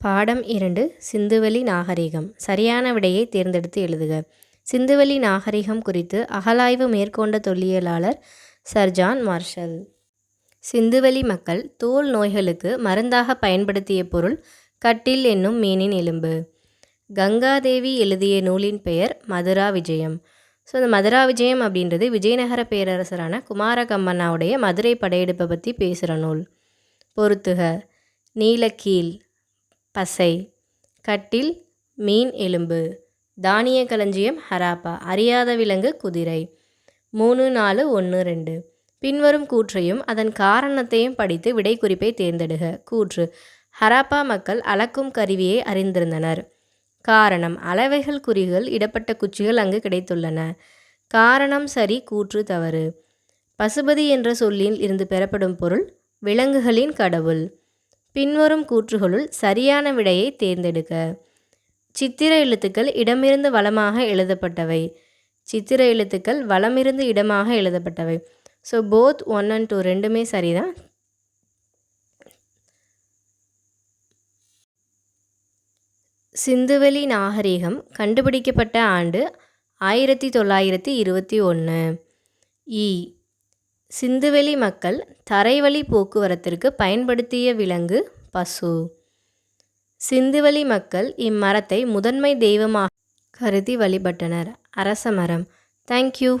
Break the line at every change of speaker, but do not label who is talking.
பாடம் இரண்டு சிந்துவெளி நாகரிகம். சரியான விடையை தேர்ந்தெடுத்து எழுதுக. சிந்துவெளி நாகரிகம் குறித்து அகலாய்வு மேற்கொண்ட தொல்லியலாளர் சர் ஜான் மார்ஷல். சிந்துவெளி மக்கள் தோல் நோய்களுக்கு மருந்தாக பயன்படுத்திய பொருள் கட்டில் என்னும் மீனின் எலும்பு. கங்காதேவி எழுதிய நூலின் பெயர் மதுரா விஜயம். ஸோ இந்த மதுரா விஜயம் அப்படின்றது விஜயநகர பேரரசரான குமாரகம்மன்னாவுடைய மதுரை படையெடுப்பை பற்றி பேசுகிற நூல். பொறுத்துக. நீலக்கீழ். பசை. கட்டில் மீன் எலும்பு. தானிய களஞ்சியம் ஹராப்பா. அறியாத விலங்கு குதிரை. மூணு நாலு ஒன்று ரெண்டு. பின்வரும் கூற்றையும் அதன் காரணத்தையும் படித்து விடை குறிப்பை தேர்ந்தெடுக. கூற்று. ஹராப்பா மக்கள் அளக்கும் கருவியை அறிந்திருந்தனர். காரணம். அளவைகள் குறிகள் இடப்பட்ட குச்சிகள் அங்கு கிடைத்துள்ளன. காரணம் சரி கூற்று தவறு. பசுபதி என்ற சொல்லில் இருந்து பெறப்படும் பொருள் விலங்குகளின் கடவுள். பின்வரும் கூற்றுகளுள் சரியான விடையை தேர்ந்தெடுக்க. சித்திர எழுத்துக்கள் இடமிருந்து வளமாக எழுதப்பட்டவை. சித்திர எழுத்துக்கள் வளமிருந்து இடமாக எழுதப்பட்டவை. So both one and two ரெண்டுமே சரிதான். சிந்துவெளி நாகரிகம் கண்டுபிடிக்கப்பட்ட ஆண்டு ஆயிரத்தி தொள்ளாயிரத்தி இருபத்தி ஒன்று. இ சிந்துவெளி மக்கள் தரைவழி போக்குவரத்திற்கு பயன்படுத்திய விலங்கு பசு. சிந்துவெளி மக்கள் இம்மரத்தை முதன்மை தெய்வமாக கருதி வழிபட்டனர். அரச மரம். தேங்க்யூ